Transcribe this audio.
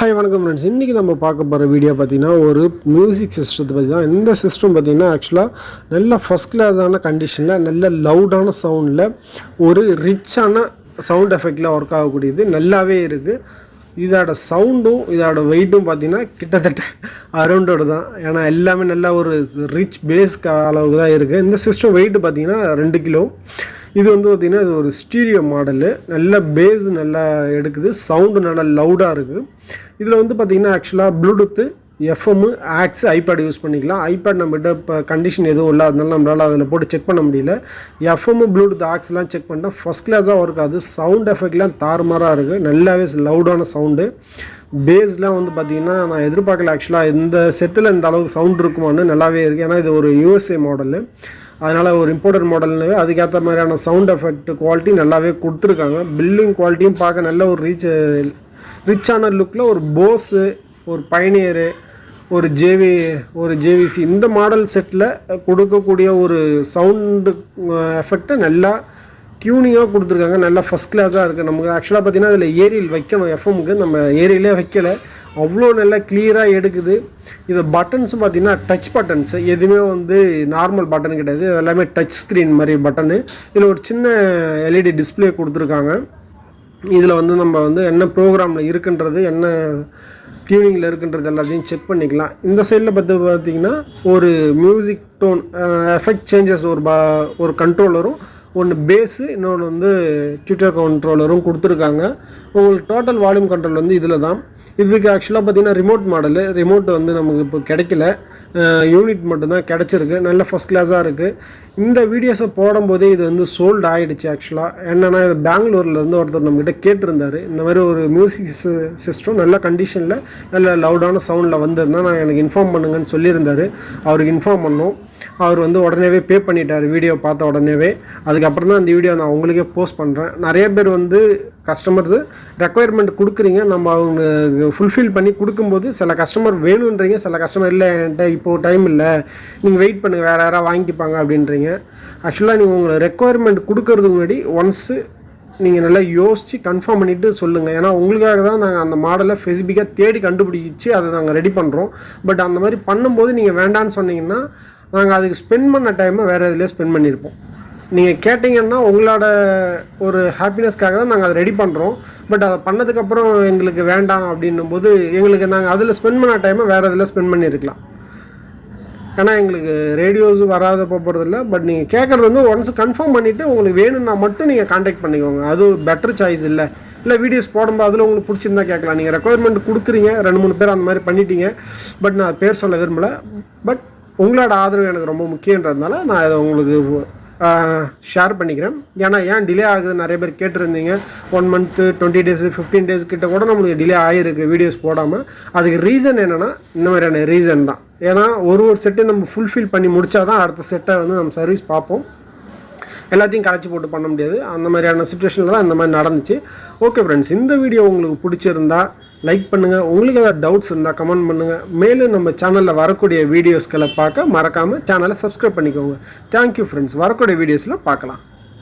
Hi வணக்கம் friends இன்றைக்கி நம்ம பார்க்க போகிற வீடியோ பார்த்தீங்கன்னா ஒரு மியூசிக் சிஸ்டத்தை பற்றி தான். இந்த சிஸ்டம் பார்த்தீங்கன்னா ஆக்சுவலாக நல்ல ஃபஸ்ட் கிளாஸான கண்டிஷனில் நல்ல லவுடான சவுண்டில் ஒரு ரிச்சான சவுண்ட் எஃபெக்டில் ஒர்க் ஆகக்கூடியது. நல்லாவே இருக்குது இதோட சவுண்டும் இதோட வெயிட்டும் பார்த்தீங்கன்னா கிட்டத்தட்ட அரௌண்டோடு தான். ஏன்னா எல்லாமே நல்ல ஒரு ரிச் பேஸ் அளவுக்கு தான் இருக்குது இந்த சிஸ்டம் வெயிட் பார்த்தீங்கன்னா ரெண்டு கிலோ. இது வந்து பார்த்திங்கன்னா இது ஒரு ஸ்டீரியோ மாடலு நல்ல பேஸ் நல்லா எடுக்குது. சவுண்டு நல்லா லவுடாக இருக்குது இதில் வந்து பார்த்திங்கன்னா ஆக்சுவலாக Bluetooth FM AUX iPad use பண்ணிக்கலாம். ஐபேட் நம்மகிட்ட இப்போ கண்டிஷன் எதுவும் இல்லை அதனால நம்மளால் அதில் போட்டு செக் பண்ண முடியல. எஃப்எம்மு ப்ளூடூத் ஆக்ஸ்லாம் செக் பண்ணிட்டா ஃபஸ்ட் கிளாஸாக ஒர்க் ஆகுது. சவுண்ட் எஃபெக்ட்லாம் தாறுமாறாக இருக்குது நல்லாவே லவுடான சவுண்டு பேஸ்லாம் வந்து பார்த்திங்கன்னா நான் எதிர்பார்க்கல ஆக்சுவலாக இந்த செட்டில் இந்த அளவுக்கு சவுண்ட் இருக்குமான்னு நல்லாவே இருக்குது ஏன்னா இது ஒரு யூஎஸ்ஏ மாடலு அதனால் ஒரு இம்பார்ட்டன்ட் மாடல்னாவே அதுக்கேற்ற மாதிரியான சவுண்ட் எஃபெக்ட் குவாலிட்டி நல்லாவே கொடுத்துருக்காங்க. பில்லிங் குவாலிட்டியும் பார்க்க நல்ல ஒரு ரீச் ரிச்சான லுக்கில் ஒரு போஸு ஒரு பயணியரு ஒரு ஜேவி ஒரு ஜேவிசி இந்த மாடல் செட்டில் கொடுக்கக்கூடிய ஒரு சவுண்டு எஃபெக்டை நல்லா டியூனிங்காக கொடுத்துருக்காங்க. நல்லா ஃபஸ்ட் கிளாஸாக இருக்குது நமக்கு ஆக்சுவலாக பார்த்தீங்கன்னா அதில் ஏரியல் வைக்கணும் எஃப்எம்க்கு நம்ம ஏரியிலே வைக்கலை. அவ்வளோ நல்லா கிளியராக எடுக்குது. இது பட்டன்ஸ் பார்த்திங்கன்னா டச் பட்டன்ஸ் எதுவுமே வந்து நார்மல் பட்டன் கிடையாது. எல்லாமே டச் ஸ்க்ரீன் மாதிரி பட்டனு இதில் ஒரு சின்ன எல்இடி டிஸ்பிளே கொடுத்துருக்காங்க. இதில் வந்து நம்ம வந்து என்ன ப்ரோக்ராமில் இருக்குன்றது என்ன டியூனிங்கில் இருக்குன்றது எல்லாத்தையும் செக் பண்ணிக்கலாம். இந்த சைடில் பார்த்து பார்த்தீங்கன்னா ஒரு மியூசிக் டோன் எஃபெக்ட் சேஞ்சஸ் ஒரு பா ஒரு கண்ட்ரோலரும் ஒன்று பேஸு இன்னொன்று வந்து ட்விட்டர் கண்ட்ரோலரும் கொடுத்துருக்காங்க. உங்களுக்கு டோட்டல் வால்யூம் கண்ட்ரோல் வந்து இதில் தான். இதுக்கு ஆக்சுவலாக பார்த்தீங்கன்னா ரிமோட் மாடலு ரிமோட் வந்து நமக்கு இப்போ கிடைக்கல. யூனிட் மட்டும்தான் கிடச்சிருக்கு. நல்ல ஃபஸ்ட் கிளாஸாக இருக்குது இந்த வீடியோஸை போடும்போதே இது வந்து சோல்டு ஆகிடுச்சு ஆக்சுவலாக என்னென்னா இது பெங்களூர்லேருந்து ஒருத்தர் நம்மக்கிட்ட கேட்டிருந்தார். இந்த மாதிரி ஒரு மியூசிக் சிஸ்டம் நல்ல கண்டிஷனில் நல்ல லவுடான சவுண்டில் வந்திருந்தால் நான் எனக்கு இன்ஃபார்ம் பண்ணுங்கன்னு சொல்லியிருந்தார். அவருக்கு இன்ஃபார்ம் பண்ணோம். அவர் வந்து உடனேவே பே பண்ணிட்டார் வீடியோ பார்த்த உடனேவே. அதுக்கப்புறம் தான் அந்த வீடியோ நான் உங்களுக்கே போஸ்ட் பண்ணுறேன் நிறைய பேர் வந்து கஸ்டமர்ஸு ரெக்குயர்மெண்ட் கொடுக்குறீங்க. நம்ம அவங்க ஃபுல்ஃபில் பண்ணி கொடுக்கும்போது சில கஸ்டமர் வேணுன்றீங்க சில கஸ்டமர் இல்லை என்கிட்ட இப்போது டைம் இல்லை நீங்கள் வெயிட் பண்ணுங்கள் வேறு யாராவது வாங்கிப்பாங்க அப்படின்றீங்க. ஆக்சுவலாக நீங்கள் உங்களை ரெக்குயர்மெண்ட் கொடுக்கறதுக்கு முன்னாடி ஒன்ஸு நீங்கள் நல்லா யோசித்து கன்ஃபார்ம் பண்ணிவிட்டு சொல்லுங்கள் ஏன்னா உங்களுக்காக தான் நாங்கள் அந்த மாடலை ஸ்பெசிஃபிக்காக தேடி கண்டுபிடிச்சி அதை நாங்கள் ரெடி பண்ணுறோம் பட் அந்த மாதிரி பண்ணும்போது நீங்கள் வேண்டான்னு சொன்னீங்கன்னா நாங்கள் அதுக்கு ஸ்பெண்ட் பண்ண டைமை வேறு எதுலேயே ஸ்பெண்ட் பண்ணியிருப்போம் நீங்கள் கேட்டிங்கன்னா உங்களோட ஒரு ஹாப்பினஸ்க்காக தான் நாங்கள் அதை ரெடி பண்ணுறோம் பட் அதை பண்ணதுக்கப்புறம் எங்களுக்கு வேண்டாம் அப்படின்னும் போது எங்களுக்கு நாங்கள் அதில் ஸ்பெண்ட் பண்ண டைமை வேறு இதில் ஸ்பெண்ட் பண்ணியிருக்கலாம் ஏன்னா எங்களுக்கு ரேடியோஸ் வராத போகிறதில்ல பட் நீங்கள் கேட்குறது வந்து ஒன்ஸ் கன்ஃபார்ம் பண்ணிவிட்டு உங்களுக்கு வேணும்னா மட்டும் நீங்கள் காண்டாக்ட் பண்ணிக்கோங்க. அது பெட்டர் சாய்ஸ் இல்லை. இல்லை வீடியோஸ் போடும்போது அதில் உங்களுக்கு பிடிச்சிருந்தா கேட்கலாம். நீங்கள் ரெக்குவயர்மெண்ட் கொடுக்குறீங்க. ரெண்டு மூணு பேர் அந்த மாதிரி பண்ணிட்டீங்க. பட் நான் பேர் சொல்ல விரும்பலை. பட் உங்களோட ஆதரவு எனக்கு ரொம்ப முக்கியன்றதுனால நான் இதை உங்களுக்கு ஷேர் பண்ணிக்கிறேன். ஏன்னா ஏன் டிலே ஆகுது? நிறைய பேர் கேட்டிருந்தீங்க. One month twenty days fifteen days கிட்ட கூட நம்மளுக்கு டிலே ஆகிருக்கு வீடியோஸ் போடாமல் அதுக்கு ரீசன் என்னென்னா இந்த மாதிரியான ரீசன் தான். ஏன்னா ஒரு ஒரு செட்டை நம்ம ஃபுல்ஃபில் பண்ணி முடித்தா தான் அடுத்த செட்டை வந்து நம்ம சர்வீஸ் பார்ப்போம். எல்லாத்தையும் கலைச்சி போட்டு பண்ண முடியாது. அந்த மாதிரியான சுச்சுவேஷனில் தான் அந்த மாதிரி நடந்துச்சு. ஓகே ஃப்ரெண்ட்ஸ் இந்த வீடியோ உங்களுக்கு பிடிச்சிருந்தா லைக் பண்ணுங்கள் உங்களுக்கு ஏதாவது டவுட்ஸ் இருந்தால் கமெண்ட் பண்ணுங்கள் மேலும் நம்ம சேனலில் வரக்கூடிய வீடியோஸ்களை பார்க்க மறக்காமல் சேனலை சப்ஸ்கிரைப் பண்ணிக்கோங்க. தேங்க்யூ ஃப்ரெண்ட்ஸ் வரக்கூடிய வீடியோஸில் பார்க்கலாம்.